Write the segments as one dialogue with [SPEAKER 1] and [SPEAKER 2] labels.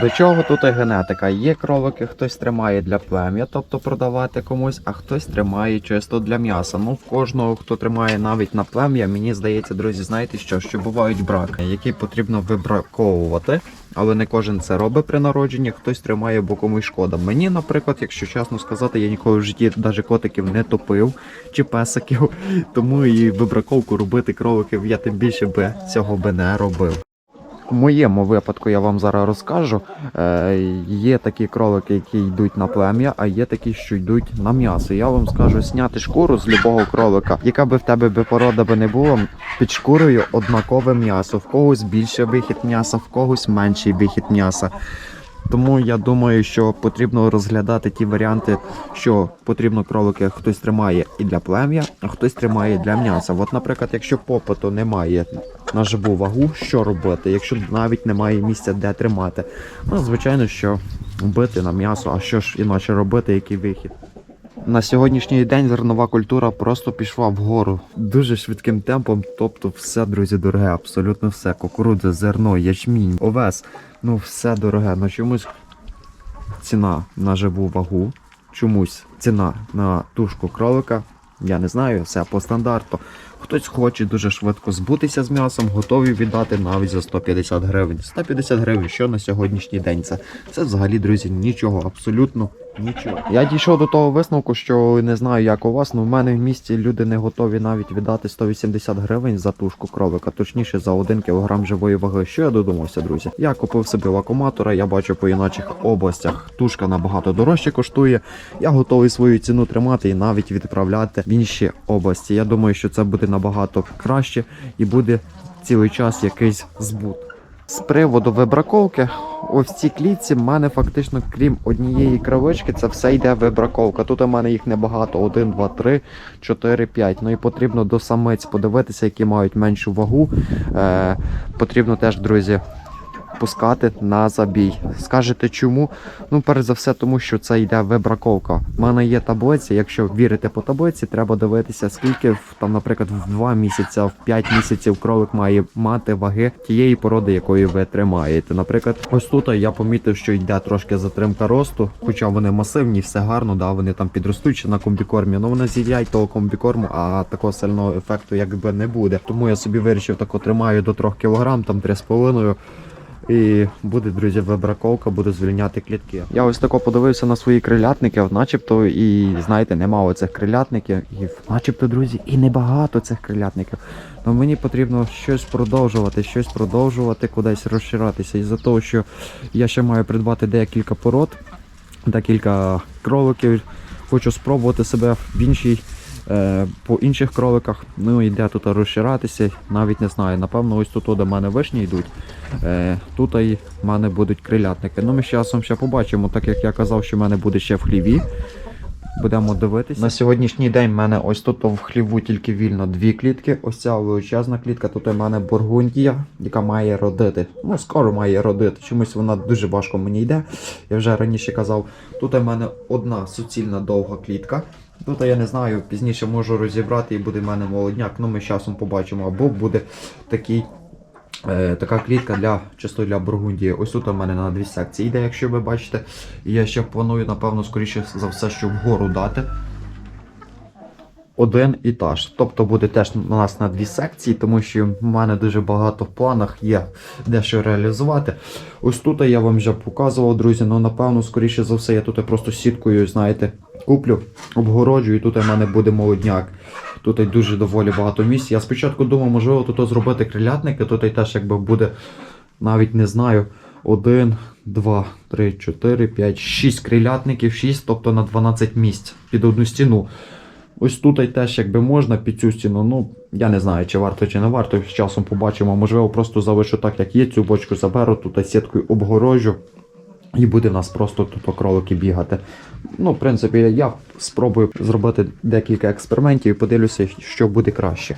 [SPEAKER 1] До чого тут і генетика? Є кролики, хтось тримає для плем'я, тобто продавати комусь, а хтось тримає чисто для м'яса. Ну, в кожного, хто тримає навіть на плем'я, мені здається, друзі, знаєте що? Що бувають браки, які потрібно вибраковувати. Але не кожен це робить при народженні, хтось тримає, бо комусь шкода. Мені, наприклад, якщо чесно сказати, я ніколи в житті навіть котиків не топив чи песиків, тому і вибраковку робити кроликів я тим більше би цього би не робив. В моєму випадку я вам зараз розкажу. Е, є такі кролики, які йдуть на плем'я, а є такі, що йдуть на м'ясо. Я вам скажу, зняти шкуру з любого кролика, яка би в тебе би порода би не була, під шкурою однакове м'ясо. В когось більше вихід м'яса, в когось менший вихід м'яса. Тому я думаю, що потрібно розглядати ті варіанти, що потрібно кролики хтось тримає і для плем'я, а хтось тримає для м'яса. От, наприклад, якщо попиту немає на живу вагу, що робити, якщо навіть немає місця, де тримати. Ну, звичайно, що бити на м'ясо, а що ж іначе робити, який вихід. На сьогоднішній день зернова культура просто пішла вгору дуже швидким темпом. Тобто, все, друзі, дороге, абсолютно все. Кукурудза, зерно, ячмінь, овес. Ну, все дороге. Ну чомусь ціна на живу вагу, чомусь ціна на тушку кролика. Я не знаю, все по стандарту. Хтось хоче дуже швидко збутися з м'ясом, готові віддати навіть за 150 гривень. 150 гривень, що на сьогоднішній день це? Це взагалі, друзі, нічого, абсолютно нічого. Я дійшов до того висновку, що не знаю, як у вас, але в мене в місті люди не готові навіть віддати 180 гривень за тушку кролика, точніше за 1 кг живої ваги. Що я додумався, друзі? Я купив собі лакоматора, я бачу по іночих областях тушка набагато дорожче коштує. Я готовий свою ціну тримати і навіть відправляти в інші області. Я думаю, що це буде набагато краще і буде цілий час якийсь збут. З приводу вибраковки, ось ці клітці в мене фактично, крім однієї кравички, це все йде вибраковка. Тут у мене їх небагато: 1, 2, 3, 4, 5. Ну і потрібно до самиць подивитися, які мають меншу вагу. Е, потрібно теж, друзі, пускати на забій. Скажете чому? Ну, перш за все, тому що це йде вибраковка. У мене є таблиця. Якщо вірити по таблиці, треба дивитися, скільки там, наприклад, в 2 місяці, в 5 місяців кролик має мати ваги тієї породи, якої ви тримаєте. Наприклад, ось тут я помітив, що йде трошки затримка росту, хоча вони масивні, все гарно, да, вони там підростуть на комбікормі. Ну вони з'їдять того комбікорму, а такого сильного ефекту якби не буде. Тому я собі вирішив тако тримаю до 3 кг, там 3,5 і буде, друзі, вибраковка, буду звільняти клітки. Я ось тако подивився на свої крилятники, начебто, і знаєте, нема оцих крилятників, і начебто, друзі, і небагато цих крилятників. Но мені потрібно щось продовжувати, щось продовжувати, кудись розширатися. Із-за того, що я ще маю придбати декілька пород, декілька кроликів. Хочу спробувати себе в іншій. Е, По інших кроликах, ну і де тут розширатися, навіть не знаю. Напевно, ось тут до мене вишні йдуть. Е, тут і в мене будуть крилятники. Ну, ми з часом ще побачимо, так як я казав, що в мене буде ще в хліві. Будемо дивитися. На сьогоднішній день в мене ось тут в хліву тільки вільно дві клітки. Ось ця величезна клітка. Тут у мене бургундія, яка має родити. Ну, скоро має родити. Чомусь вона дуже важко мені йде. Я вже раніше казав. Тут у мене одна суцільна довга клітка. Тут я не знаю, пізніше можу розібрати і буде в мене молодняк. Ну ми з часом побачимо. Або буде такий Е, така клітка для чисто для Бургундії. Ось тут у мене на дві секції йде, якщо ви бачите. І я ще планую, напевно, скоріше за все, що вгору дати. Один етаж. Тобто буде теж у нас на дві секції, тому що в мене дуже багато в планах є дещо реалізувати. Ось тут я вам вже показував, друзі. Ну, напевно, скоріше за все, я тут просто сіткою, знаєте, куплю, обгороджую, і тут у мене буде молодняк. Тут дуже доволі багато місць. Я спочатку думав, можливо, тут зробити крилятники, тут і теж якби буде, навіть не знаю, один, два, три, чотири, п'ять, шість крилятників, шість, тобто на 12 місць під одну стіну. Ось тут і теж якби можна під цю стіну. Ну, я не знаю, чи варто, чи не варто. З часом побачимо. Можливо, просто залишу так, як є. Цю бочку заберу, тут сіткою обгорожу. І буде в нас просто тут кролики бігати. Ну, в принципі, я спробую зробити декілька експериментів і подивлюся, що буде краще.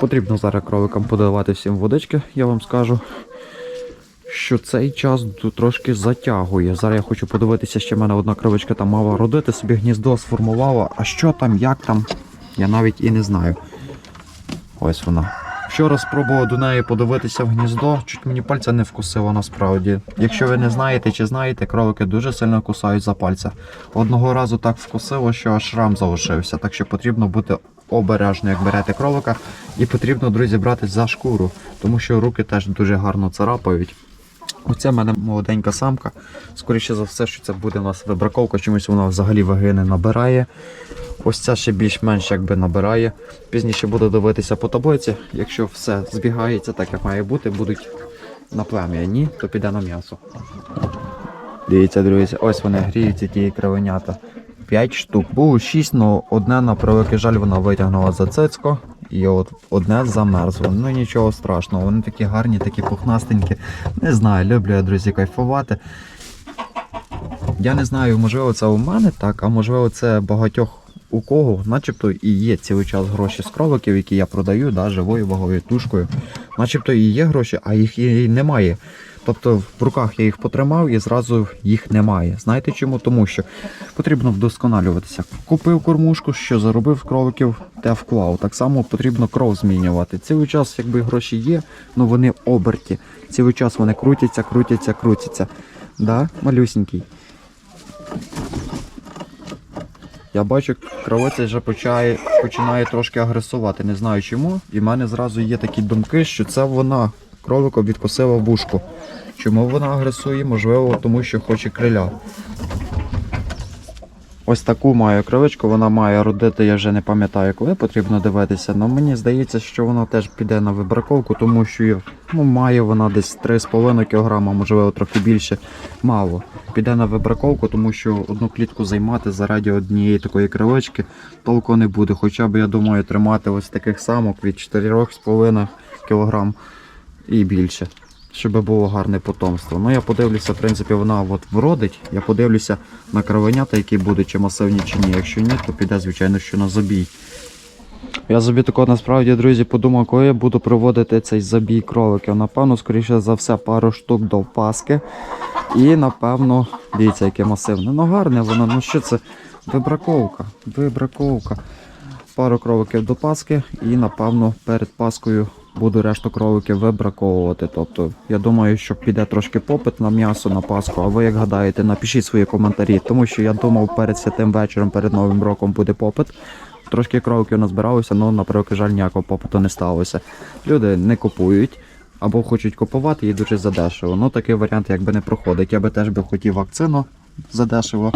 [SPEAKER 1] Потрібно зараз кроликам подавати всім водички, я вам скажу. Що цей час трошки затягує. Зараз я хочу подивитися, ще в мене одна кровичка там мала родити, собі гніздо сформувала. А що там, як там, я навіть і не знаю. Ось вона. Вчора спробував до неї подивитися в гніздо, чуть мені пальця не вкусило насправді. Якщо ви не знаєте чи знаєте, кролики дуже сильно кусають за пальця. Одного разу так вкусило, що аж шрам залишився, так що потрібно бути обережно, як берете кролика, і потрібно, друзі, братись за шкуру, тому що руки теж дуже гарно царапають. Оце в мене молоденька самка. Скоріше за все, що це буде у нас вибраковка, чомусь вона взагалі ваги не набирає. Ось ця ще більш-менш якби набирає. Пізніше буду дивитися по таблиці. Якщо все збігається так, як має бути, будуть на плем'я. Ні, то піде на м'ясо. Дивіться, друзі, ось вони гріються ті кривенята. 5 штук. Було 6, але одне на превеликий жаль вона витягнула за цицько. І от одне замерзло. Ну нічого страшного. Вони такі гарні, такі пухнастенькі. Не знаю, люблю я, друзі, кайфувати. Я не знаю, можливо, це у мене так, а можливо, це багатьох у кого, начебто і є цілий час гроші з кроликів, які я продаю, да, живою ваговою тушкою. Начебто і є гроші, а їх і немає. Тобто в руках я їх потримав і зразу їх немає. Знаєте чому? Тому що потрібно вдосконалюватися. Купив кормушку, що заробив кроликів, те вклав. Так само потрібно кров змінювати. Цілий час, якби гроші є, але вони оберті. Цілий час вони крутяться, крутяться, крутяться. Да, малюсенький. Я бачу, кровець вже починає, починає трошки агресувати. Не знаю чому. І в мене зразу є такі думки, що це вона кролика відкосила вушку. Чому вона агресує? Можливо, тому що хоче криля. Ось таку маю кривичку, вона має родити, я вже не пам'ятаю, коли потрібно дивитися. але мені здається, що вона теж піде на вибраковку, тому що ну, має вона десь 3,5 кг, можливо, трохи більше. Мало. Піде на вибраковку, тому що одну клітку займати заради однієї такої кривички толку не буде. Хоча б, я думаю, тримати ось таких самок від 4,5 кг і більше. Щоб було гарне потомство. Ну я подивлюся, в принципі, вона от вродить. Я подивлюся на кровенята, які будуть, чи масивні, чи ні. Якщо ні, то піде, звичайно, що на забій. Я собі тако насправді, друзі, подумав, коли я буду проводити цей забій кроликів. Напевно, скоріше за все, пару штук до Паски. І напевно, дивіться, яке масивне. Ну гарне воно, ну що це? Вибраковка. Вибраковка. Пару кроликів до Паски і напевно перед Паскою буду решту кроликів вибраковувати. Тобто, я думаю, що піде трошки попит на м'ясо на Пасху. А ви як гадаєте, напишіть свої коментарі, тому що я думав перед святим вечором, перед Новим роком буде попит. Трошки кроликів назбиралося, але на превеликий жаль ніякого попиту не сталося. Люди не купують. Або хочуть купувати і дуже задешево. Ну такий варіант якби не проходить. Я би теж би хотів вакцину задешево.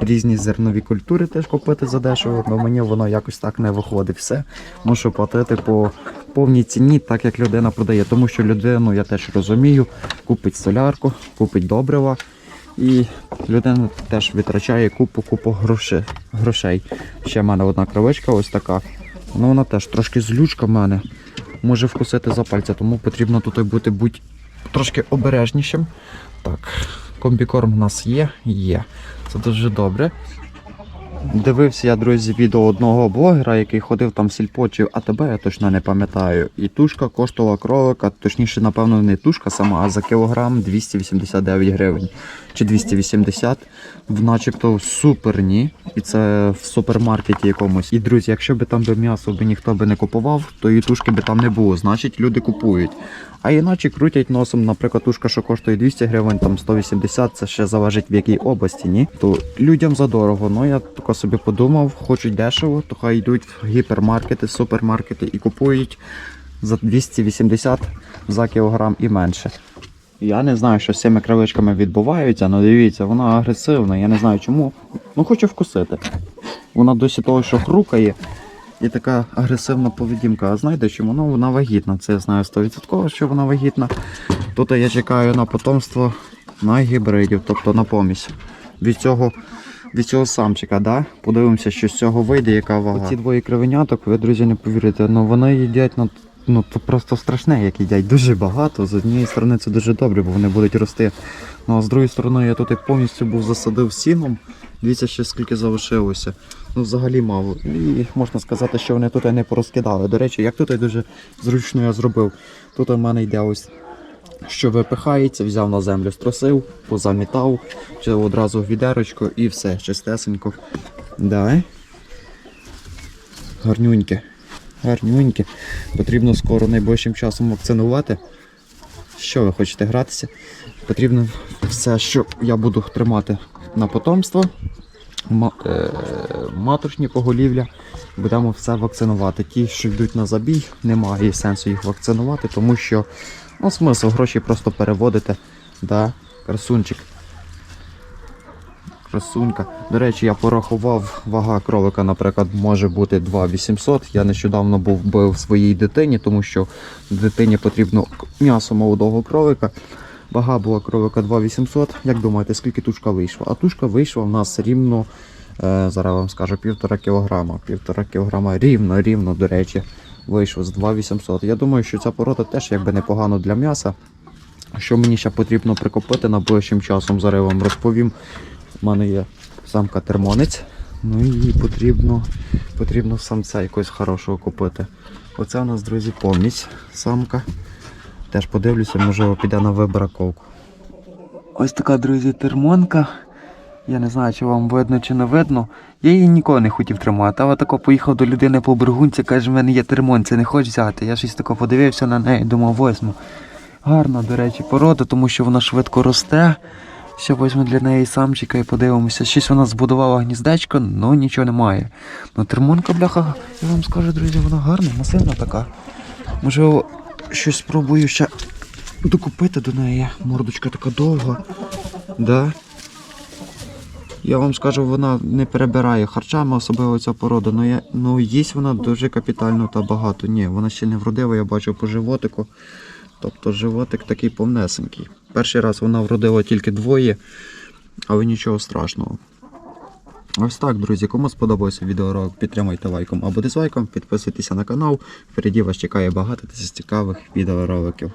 [SPEAKER 1] Різні зернові культури теж купити задешево, але мені воно якось так не виходить. Все мушу платити по повній ціні, так як людина продає. Тому що людину я теж розумію, купить солярку, купить добрива. І людина теж витрачає купу купу грошей. Ще в мене одна кровичка ось така. Ну вона теж трошки злючка в мене. Може вкусити за пальця, тому потрібно тут бути будь трошки обережнішим. Так, комбікорм у нас є, є. Це дуже добре. Дивився я, друзі, відео одного блогера, який ходив там в сільпо чи АТБ, я точно не пам'ятаю. І тушка коштувала кролика, точніше, напевно, не тушка сама, а за кілограм 289 гривень. Чи 280. В начебто суперні. І це в супермаркеті якомусь. І друзі, якщо би там би м'ясо ніхто би не купував, то і тушки би там не було. Значить, люди купують. А іначе крутять носом, наприклад, тушка, що коштує 200 гривень, там 180, це ще залежить в якій області, ні? То людям задорого. Ну я тако собі подумав, хочуть дешево, то хай йдуть в гіпермаркети, супермаркети і купують за 280 за кілограм і менше. Я не знаю, що з цими кривичками відбувається, але дивіться, вона агресивна, я не знаю чому. Ну хочу вкусити. Вона досі того, що хрукає. І така агресивна поведінка. А знаєте чому? Ну вона вагітна. Це я знаю 100%, що вона вагітна. Тут я чекаю на потомство на гібридів, тобто на помість. Від цього від цього самчика, да? подивимося, що з цього вийде, яка вага. Ці двоє кривеняток, ви, друзі, не повірите, ну вони їдять на. Ну, це просто страшне, як їдять. Дуже багато. З однієї сторони це дуже добре, бо вони будуть рости. Ну а з другої сторони я тут і повністю був засадив сіном. Дивіться, ще скільки залишилося. Ну, взагалі мало. І можна сказати, що вони тут не порозкидали. До речі, як тут дуже зручно я зробив. Тут у мене йде ось, що випихається, взяв на землю, струсив, позамітав, чи одразу в і все, чистесенько. Давай. Гарнюньке. гарнюнькі. Потрібно скоро найближчим часом вакцинувати. Що ви хочете гратися? Потрібно все, що я буду тримати на потомство, е, маточні поголів'я, будемо все вакцинувати. Ті, що йдуть на забій, немає сенсу їх вакцинувати, тому що ну, смисл гроші просто переводити. Да, красунчик. Красунька. До речі, я порахував вага кролика, наприклад, може бути 2800. Я нещодавно був бив своїй дитині, тому що дитині потрібно м'ясо молодого кролика. Вага була кролика 2800. Як думаєте, скільки тушка вийшла? А тушка вийшла в нас рівно, е, зараз вам скажу, півтора кілограма. Півтора кілограма рівно, рівно, до речі, вийшло з 2800. Я думаю, що ця порода теж якби непогано для м'яса. Що мені ще потрібно прикопити найближчим часом, зараз вам розповім. У мене є самка термонець. Ну і потрібно, потрібно самця якогось хорошого купити. Оце у нас, друзі, повність самка. Теж подивлюся, можливо, піде на вибраковку. Ось така, друзі, термонка. Я не знаю, чи вам видно чи не видно. Я її ніколи не хотів тримати, але тако поїхав до людини по бургунці, каже, в мене є термонця, не хочеш взяти. Я щось тако подивився на неї, думав, возьму. Гарна, до речі, порода, тому що вона швидко росте. Ще візьму для неї самчика і подивимося. Щось вона збудувала гніздечко, ну нічого немає. Ну термонка, бляха, я вам скажу, друзі, вона гарна, масивна така. Можливо, щось спробую ще докупити до неї. Мордочка така довга. Да. Я вам скажу, вона не перебирає харчами, особливо ця порода. Ну, я, ну їсть вона дуже капітально та багато. Ні, вона ще не вродила, я бачив по животику. Тобто животик такий повнесенький. Перший раз вона вродила тільки двоє, але нічого страшного. Ось так, друзі, кому сподобався відеоролик, підтримайте лайком або дизлайком, підписуйтеся на канал. Впереді вас чекає багато цікавих відеороликів.